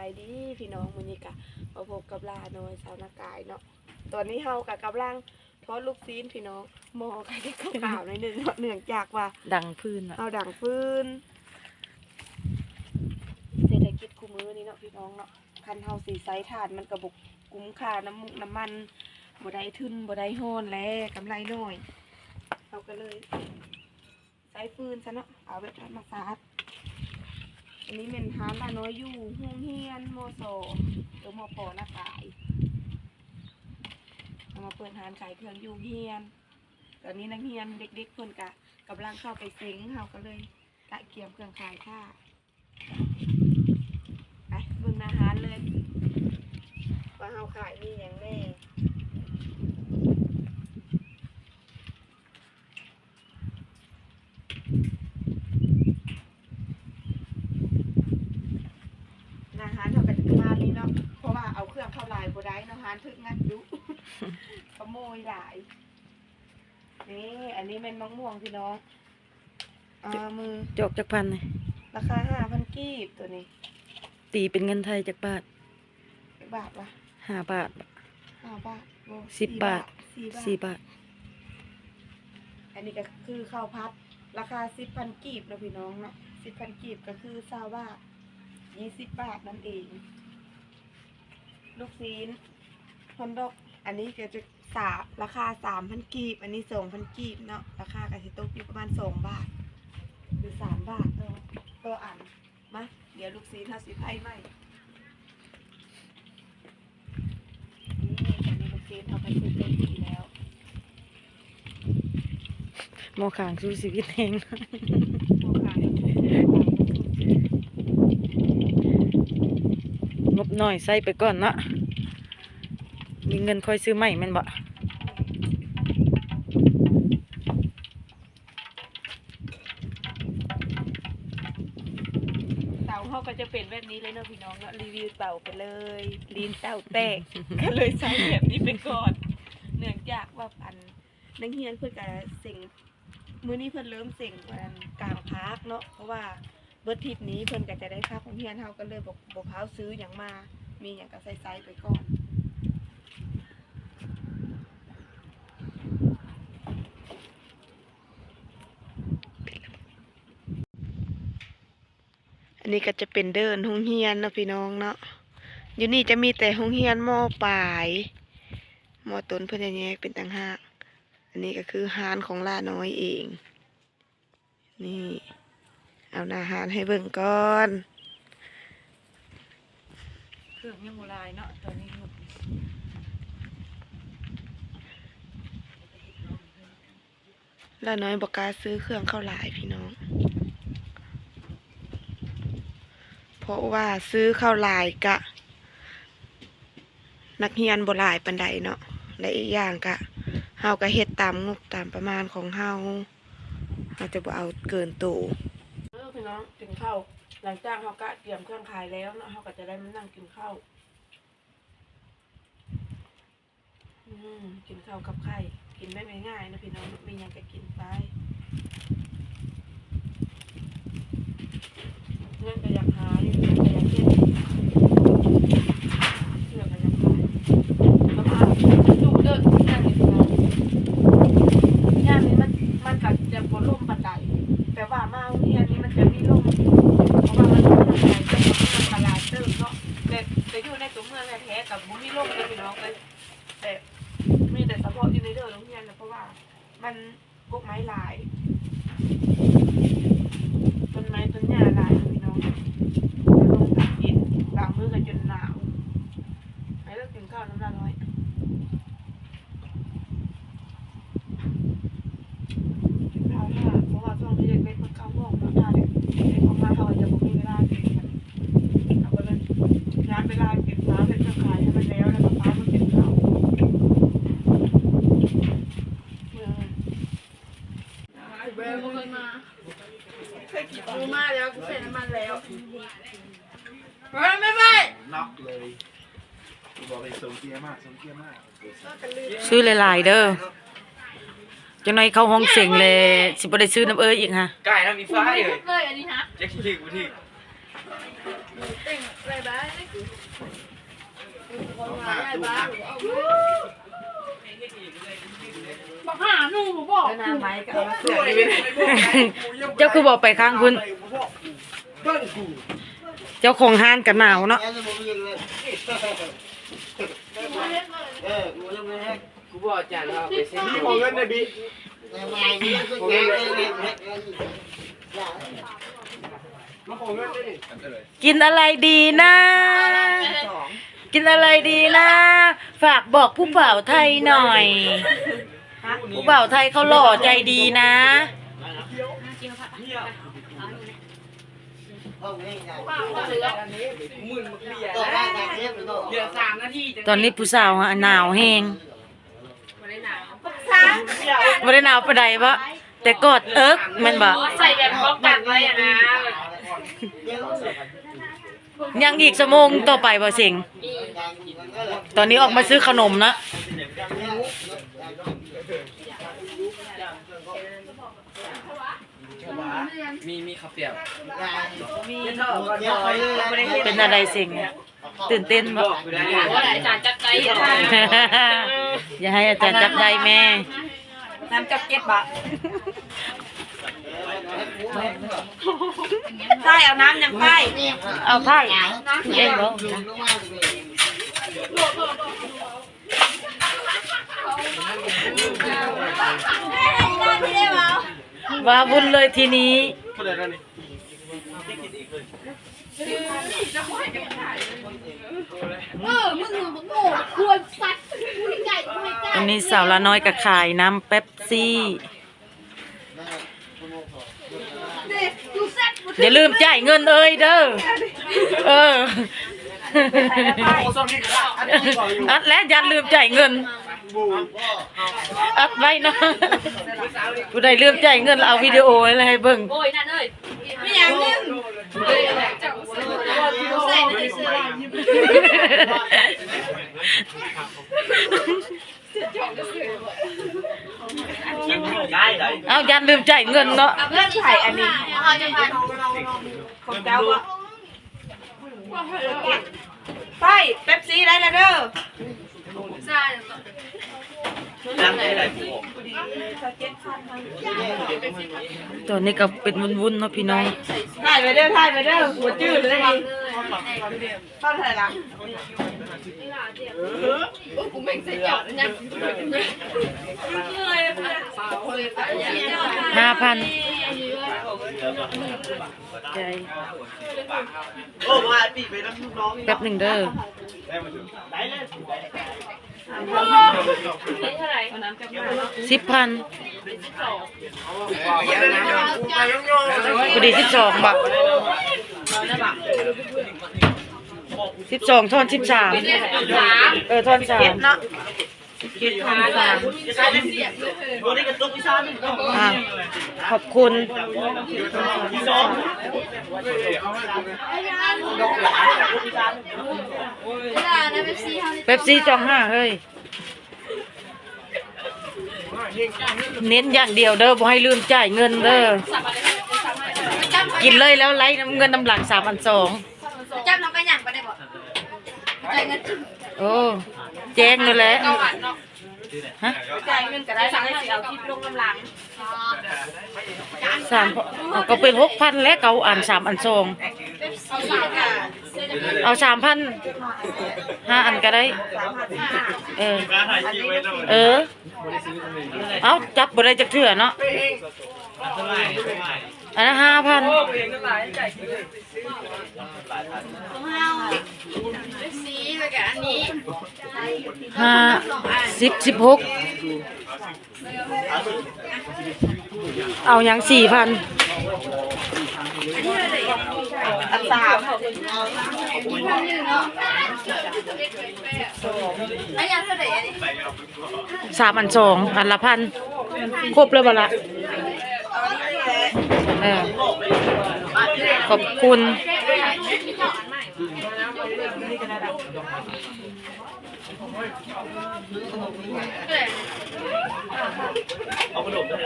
ายดีพี่น้องมื้อนี้ก็มาพบกับลาน้อยสาวนากายเนาะตอนนี้เฮาก็กำลังทอดลูกซีนพี่น้องหมอก็ได้ข่าวๆหน่อยหนึงเนาะเนื่องจากว่า ดังพื้นอะเอาดังฟืนเศรษฐกิจคู่มือนี้เนาะพี่น้องเนาะคันเฮาสีไซถ่านมันก็บกคุ้มค่าน้ำมุกน้ำมันบ่ได้ทุนบ่ได้โฮนแล้วกำไรน้อยเราก็เลยใช้ฟืนซะเนาะเอาแบบธรรมชาติ อันนี้เป็นฮานลาน้อยอยู่ห้องเฮียนโมโซหรือมปอหน้ากายเอามาเปิดร้านขายเครื่องอยู่เฮียน ตอนนี้นักเรียนเด็กๆเพิ่นกะกำลังเข้าไปเซ็งเฮาก็เลยกะเกียมเครื่องขายค่าไปเบิ่งอาหารเลยว่าเฮาขายมีอย่างแน่อาหารเฮาก็จะประมาณนี้เนาะเพราะว่าเอาเครื่องเข้าลายบ่ได้เนาะอารถึกงัดอยู่ขโมยหลาย นี่ อันนี้เป็นมะม่วงพี่น้องอามือจอกจากพันเลยราคาห้าพันกีบตัวนี้ ตีเป็นเงินไทยจากบาทบาทวะห้าบาทห้าบาทโอ้สิบบาทสี่บาท อันนี้ก็คือข้าวพัด ราคาสิบพันกีบนะพี่น้องเนาะสิบพันกีบก็คือเศร้าบาทยี่สิบบาทนั่นเอง ลูกซีน ฮอนดอกอันนี้ก็จะสาราคาสามพันกีบ อันนี้สองพันกีบเนาะราคากระสิตกอยู่ประมาณสองบาท หรือสามบาทต่อต่ออันมาเดี๋ยวลูกซีนถ้าสิไพ่ไหมนี่ตอนนี้ลูกซีนเอาไปซื้อเต็มที่แล้วหมอขางสู้ชีวิตเองโอเคงบหน่อยใส่ไปก่อนเนาะ มีเงินค่อยซื้อใหม่แมันบ่เต่าเขาก็จะเป็นแบบนี้เลยเนาะพี่น้องเนาะรีวิวเต่าไปเลยลีนเต่าแตกก็เลยใช้แบบนี้ไปก่อนเนื่องจากว่าอันนักเรียนเพื่อนกับเสิ่งมื้อนี้เพื่อนเริ่มเสิ่งวันกลางพักเนาะเพราะว่าเบิร์ทิปนี้เพื่อนก็จะได้ค่าของเรียนเขาก็เลยบอกบอกเขาซื้ออย่างมามีอย่างก็ใส่ไซไปก่อน อั นนี้ก็จะเป็นเดินห้องเฮียนเนาะพี่น้องเนาะอยู่นี่จะมีแต่ห้องเฮียนมอปลายมอต้นเพื่อนจะแยกเป็นต่างหากอันนี้ก็คือฮานของล่าน้อยเอง นี่ เอาหน้าฮานให้เบิ่งก่อนเครื่องยังโบราณเนาะตอนนี้งบล่าน้อยบอกกล้าซื้อเครื่องเข้าหลายพี่น้อง เพ ราะว่าซื้อข้าหลายกะ นักเรียนบ่หลายปันใดเนาะและอีกอย่างกะเฮาก็เฮ็ดตามงบตามประมาณของเฮาเฮาจะบ่เอาเกินตัวเออพี่น้องกินข้าวหลังจากเฮาก็เตรียมเครื่องขายแล้วเนาะเฮาก็จะได้มานั่งกินข้าวอืมกินข้าวกับไข่ กินไม่ง่ายๆนะพี่น้องมีหยังก็กินไป มาแล้วกูใส่น้ำมันแล้วเฮ้ไม่ไม่น็อกเลยกูบอกเลยทรงเกียมากทรงเกียมากซื้อหลายๆเด้อจังไหเข้าห้องเสียงเลยสิบ่ได้ซื้อน้ำเอ้ยอีกฮะไก่น้ำมีไฟเลยเลยอันนี้ฮะเจะขี้กูที่เต่งไรบ้าง บ้างบอกหาหนูบอกแล้วน้ำไม้ก็เอามาเสือกดีไปเลยเจ้าคือบอกไปข้างคุณ เบิ้งกูเจ้าของห้านกันหนาวเนาะแกจะบอกยังเลยเออกูยังไม่ให้กูบอกจานเราไปเส้นของเงินในบิ๊กของเงินในบิ๊กมาของเงินได้ดิกินอะไรดีนะ กินอะไรดีนะ ฝากบอกผู้บ่าวไทยหน่อย ผู้บ่าวไทยเขาหล่อใจดีนะตอนนี้ผู้สาวอะหนาวแห้งสามบ่ได้หนาวปานใดบ่แต่กอดเอิ๊กมันบ่ใส่แบบป้องกันไว้นะยังอีกชั่วโมงต่อไปบ่เสิงตอนนี้ออกมาซื้อขนมนะ มีมีข้าวเปียกมีเป็นอะไรเสิงตื่นเต้นบ่บอกกูได้ว่าอาจารย์จัดใจอะนะอย่าให้อาจารย์จับได้แม่น้ำจับเก็ตบะใช่เอาน้ำยังไปเอาไพ่เองบ่ว่าบุญเลยทีนี้ คนเดียวนี่เออมึงมึงโง่ควรสัตว์กูใหญ่กูไม่กล้าอันนี้สาวละน้อยกับขายน้ำเป๊ปซี่ดูเซ็ตอย่าลืมจ่ายเงินเอ้ยเด้อ เออ โอ้ซ้อมนี่ก็อันนี้ก่อนอยู่ อัดแล้วอย่าลืมจ่ายเงินบู อัดไว้นะผู้ใดลืมจ่ายเงินแล้วเอาวิดีโออะไรให้เบิ่งโอ้ยนั่นเอ้ยไม่อย่างนึงใส่ในเสื้อได้เลยเอาอย่าลืมจ่ายเงินเนาะเลื่อนไผ่อันนี้เอาจะพันของเจ้าอะไปเป๊ปซี่ได้แล้วเด้อ ใช่น้ำได้เลยตอนนี้ก็เป็นวุ่นๆเนาะพี่น้องถ่ายไปเด้อถ่ายไปเด้อหัวจืดเลยนี่เข้าถ่ายหลังกูไม่ใส่หยอดนะห้าพันใจโอ้มาปีไปน้ำลูกน้องแป๊บหนึ่งเด้อ ได้เลยเท่าไหร่สิบพันไปย่องย่องพอดีสิบสองบาทสิบสองทอนสิบสามสามเออทอนสามเนาะคิดท อนสามตัวนี้กระตุกพิซซ่าหนึ่งอะขอบคุณพิซซ่าเวลานะเป๊ปซี่เขาเป๊ปซี่จองห้าเฮ้ย เน้นอย่างเดียวเด้อบ่ให้ลืมจ่ายเงินเด้อ กินเลยแล้วไล่น้ำเงินน้ำหลังสามพันสองจับน้องกันอย่างไปได้บ่ใจเงินโอ้ แจ้งเลยแหละเก้าบาทเนาะฮะจ่ายเงินก็ได้สั่งให้สิเอาคลิปลงกำลังสามเอาก็เป็นหกพันแล้วเขาอ่านสามอันสองเอาสามค่ะเอาสามพันห้าอันก็ได้ เออ เออ เอาจับบ่ได้จักเถื่อเนาะอันนั้นห้าพัน ห้าสิบสิบหกเอาอย่างสี่พันสามพันสามอันสองอันละพันครบแล้วบ่ละขอบคุณ เอาขนมด้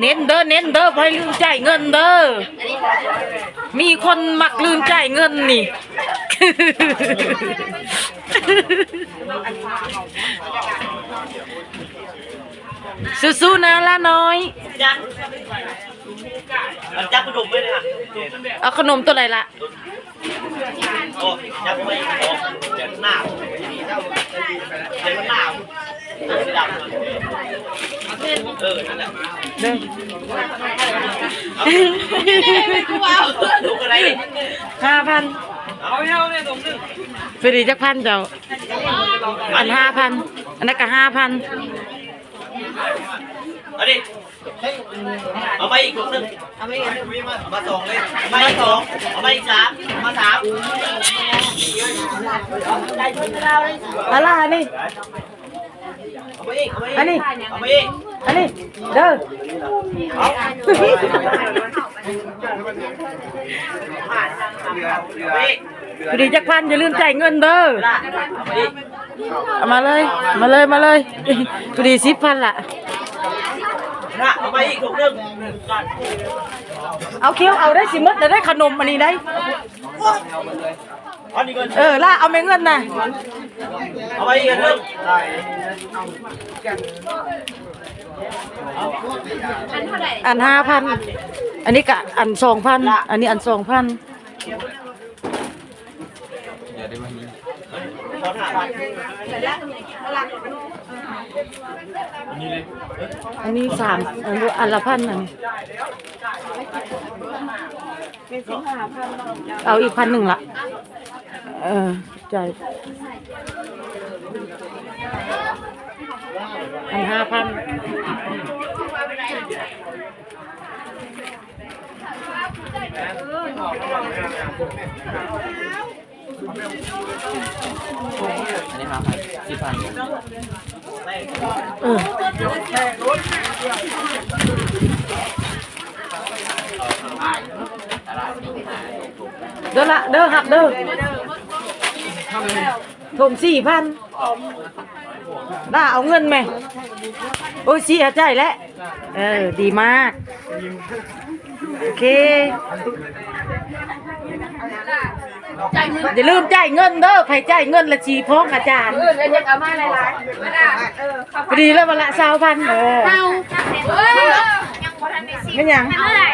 เน้นเด้อเน้นเด้อบ่ให้ลืมจ่ายเงินเด้อมีคนมักลืมจ่ายเงินนี่ สู้ๆนะล่าน้อย จับกระดุมไว้เลยอะเอาขนมตัวไหนละโอ้จับไว้โอ้เจ็บหน้าเจ็บหน้าสีดำเออนั่นแหละเด้อลูกอะไรห้าพันเอาเฮ้ยเนี่ยสมนึงไปดีจักพันเจ้าอันห้าพันอันนั้นก็ห้าพัน เอาดิเอาไปอีกลูกนึงเอาไปอีกมาสองเลยมาอีกสองเอาไปอีกสามมาสามอะไรอันนี้ เอาไปอีกเอาไปอีกอันนี้ เอาไปอีกอันนี้ เด้อเอาไปอีกไปดีจักพันอย่าลืมจ่ายเงินเด้อ เอาไปอีก เอามาเลย มาเลย มาเลยไปดีสิบพันละนะเอาไปอีกลูกนึงเอาเคี้ยวเอาได้สิมดแต่ได้ขนมอันนี้ได้ เอาดีเกินเออล่าเอาแม่เงินน่ะเอาไปอีกอันนึงอันห้าพัน อันนี้กะอันสองพัน อันนี้อันสองพัน ข อถามอันนี้สามอันนี้อันละพันอันนี้เอาอีกพันหนึ่งละ เออจ่ายอันห้าพัน อันนี้ห้าพันสี่พันเออเด้อละเด้อหักเด้อถมสี่พันน่าเอาเงินไหมโอ้ยเสียใจแล้วเออ ดีมาก โอเค อย่าลืมจ่ายเงินเด้อใครจ่ายเงินละชีพ้องอาจารย์เออเดี๋ยวจะเอามาหลายๆไม่ได้เออเข้าพอดีแล้ววันละสาวพันเออเอ้ยไม่ยังเท่าไหร่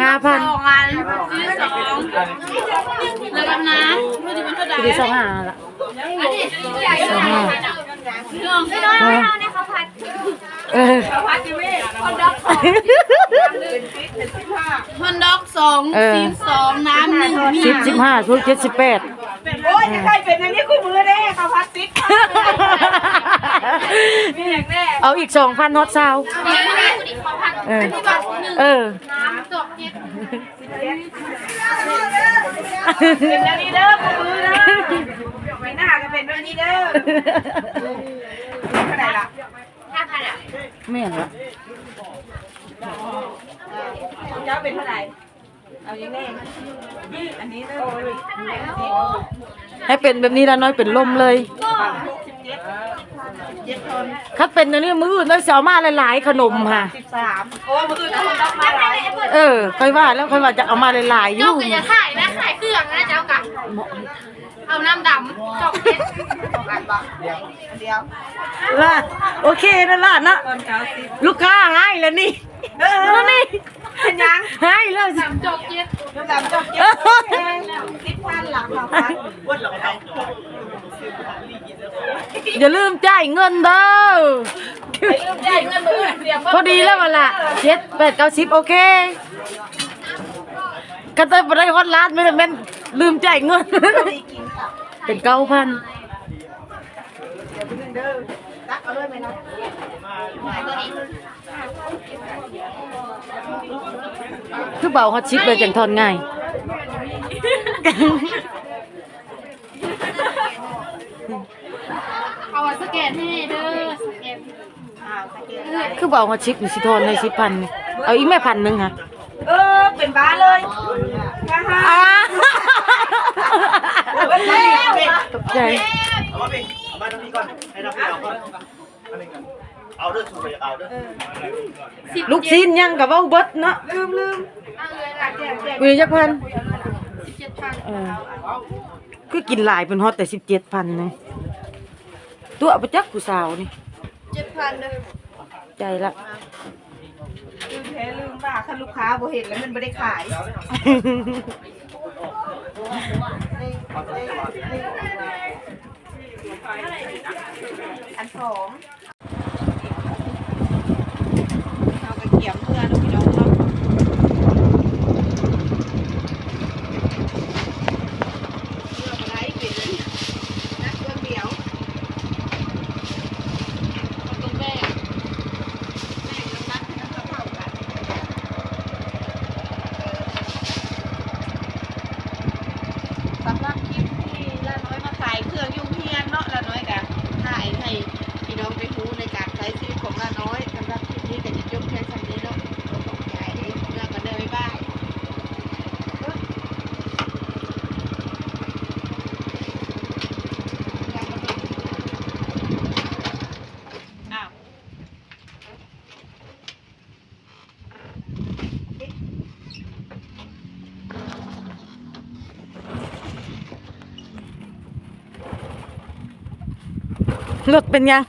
ห้าพันสองอันซื้อสองแล้วกันนะเพื่อจะเป็นเท่าไหร่พอดีสองห้าละอันนี้ใหญ่สองห้าเรื่องไม่น้อยไม่าเนี่ยเขาพัดเออพัดจิเม่ฮอนด็อกสอง อนด็อกสองซีนสองน้ำหนึ่งสิบสิบห้าชุดเจ็ดสิบแปดโอ้ยจะใครเป็นอันนี้คู่มือเด้เขาพัดซิปมีอย่างแรกเอาอีกสองพันฮอตซาวเดี๋ยวนะคุณดิเขาพัดเออที่บัตรหนึ่งเออน้ำจบเจ็ดเป็นอันนี้เด้อคู่มือเด้อไปหน้าก็เป็นอันนี้เด้อเท่าไหร่ล่ะห้าพันอะไม่เห็นละเจ้าเป็นเท่าไหร่ เอายังไงอันนี้เด้อให้เป็นแบบนี้แล้วน้อยเป็นลมเลยเจ็ดคนคัดเป็นอันนี้มืออื่นน้อยเสียวมาหลายๆขนมค่ะสิบสามโอ้มืออื่นคนต้องมาหลายเออค่อยว่าแล้วค่อยว่าจะเอามาหลายๆอเจ้ายู่ก็จะขายนะขายเครื่องนะเจ้ากะ เอาน้ำดำจบเจ็ดสองอันบ่เดียวเดียวล่ะโอเคนั่นล่ะนะตอนเก้าสิบลูกค้าให้แล้วนี่แล้วนี่เป็นยังให้แล้วสิจบเจ็ดยกดำจบเจ็ดสิบพันหลังเขาพันวันหลังเราอย่าลืมจ่ายเงินเด้อได้เงินมือเดียวพอดีแล้ววันละเจ็ดแปดเก้าสิบโอเคกันเต้ไปได้ฮอตล้านไม่ได้แม่นลืมจ่ายเงิน เป็นเก้าพันเด้อตักเอาด้วยไหมนะคือเบาฮอตชิปเลยจังทอนง่าย เอาสแกนให้เด้อสแกนอ้าวสแกนคือเบาฮอตชิปนี่สิทอนในสิบพันนี่เอาอีกแม่พันหนึ่งค่ะ เออ เป็นบ้าเลยฮ่าฮ่า อ้าเป็นแล้วตกใจ เอามาดิเอามาตรงนี้ก่อน ให้เราไปเอาก่อนเอาเรื่องชูไปเอาเรื่องลูกชิ้นยังกับเว้าเบิดเนาะลืมลืมเอาเลยล่ะแจกแจกคุยจักพันสิบเจ็ดพันเออคือกินหลายเป็นฮอตแต่สิบเจ็ดพันเลยตัวประจักผู้สาวนี่เจ็ดพันเลยใจละลืมแท้ลืมว่าคันลูกค้าบ่เห็นแล้วมันไม่ได้ขาย อันสองเอาไปเกี่ยมเพื่อนพี่น้องเนาะเลือกอะไรเป็นนักเรื่องเดียวตรงแม่แม่กับนักนักกระเพรากัน สำหรับคลิปที่ละน้อยมาขายเครื่องยุ่งเฮียนเนาะละน้อยกะถ่ายให้พี่น้องไปรู้ในการใช้ชีวิตของละน้อยสำหรับคลิปนี้ก็จะจบเพียงเท่านี้เนาะขอบใจเรื่องกันเดินบ๊ายบายอ้าว รถเป็นยัง